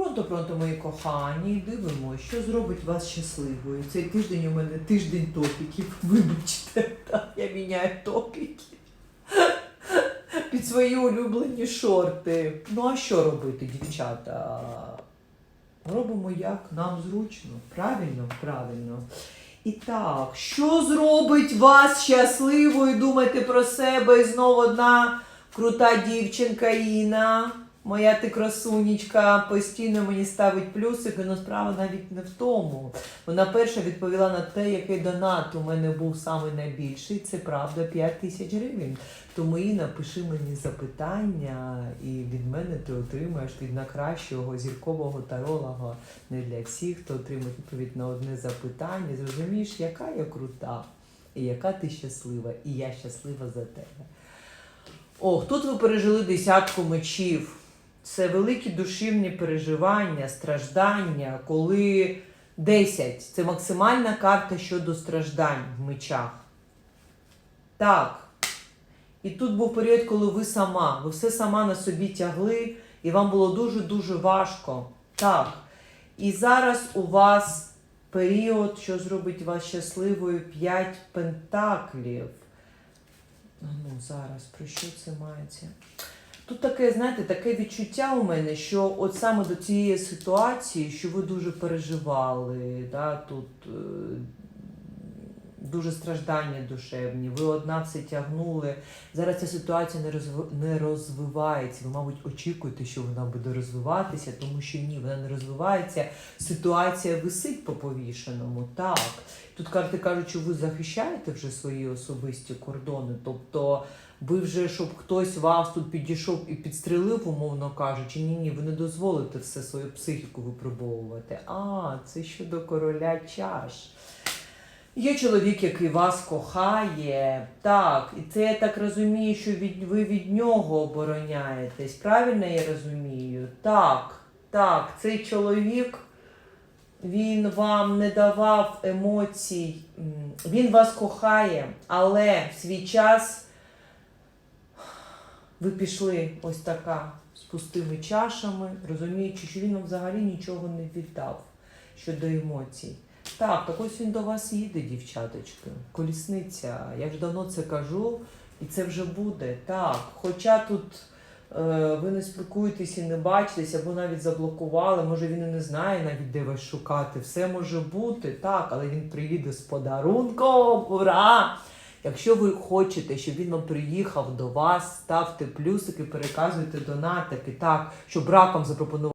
Пронто, пронто, мої кохані, дивимося, що зробить вас щасливою. Цей тиждень у мене тиждень топіків. Вибачте, так, я міняю топіки під свої улюблені шорти. Ну а що робити, дівчата? Робимо як нам зручно. Правильно, правильно. І так, що зробить вас щасливою? Думайте про себе і знову одна крута дівчинка Іна. Моя ти красунечка постійно мені ставить плюсики, але справа навіть не в тому. Вона перша відповіла на те, який донат у мене був самий найбільший. Це правда 5 тисяч гривень. Тому Іна, пиши мені запитання, і від мене ти отримаєш від найкращого зіркового таролога. Не для всіх, хто отримає відповідь на одне запитання. Зрозумієш, яка я крута, і яка ти щаслива, і я щаслива за тебе. Ох, тут ви пережили десятку мечів. Це великі душівні переживання, страждання, коли 10 це максимальна карта щодо страждань в мечах. Так. І тут був період, коли ви сама, ви все сама на собі тягли, і вам було дуже-дуже важко. Так. І зараз у вас період, що зробить вас щасливою 5 пентаклів. Ну, зараз, про що це мається? Тут таке, знаєте, таке відчуття у мене, що от саме до цієї ситуації, що ви дуже переживали, да, тут е, дуже страждання душевні, ви одна все тягнули. Зараз ця ситуація не, розв... не розвивається. Ви, мабуть, очікуєте, що вона буде розвиватися, тому що ні, вона не розвивається. Ситуація висить по повішеному. Так. Тут карти кажуть, що ви захищаєте вже свої особисті кордони. Тобто ви вже, щоб хтось вас тут підійшов і підстрелив, умовно кажучи, ні, ні, ви не дозволите все свою психіку випробовувати. А, це щодо короля чаш. Є чоловік, який вас кохає, так, і це я так розумію, що від, ви від нього обороняєтесь. Правильно я розумію? Так, так, цей чоловік, він вам не давав емоцій, він вас кохає, але в свій час ви пішли ось така з пустими чашами, розуміючи, що він вам взагалі нічого не віддав щодо емоцій. Так, так ось він до вас їде, дівчаточки. Колісниця. Я ж давно це кажу, і це вже буде. Так. Хоча тут е, ви не спілкуєтесь і не бачитесь, або навіть заблокували, може він і не знає навіть, де вас шукати. Все може бути, так, але він приїде з подарунком. Ура! Якщо ви хочете, щоб він вам приїхав до вас, ставте плюсики, переказуйте донатики, так, щоб раком запропонувати.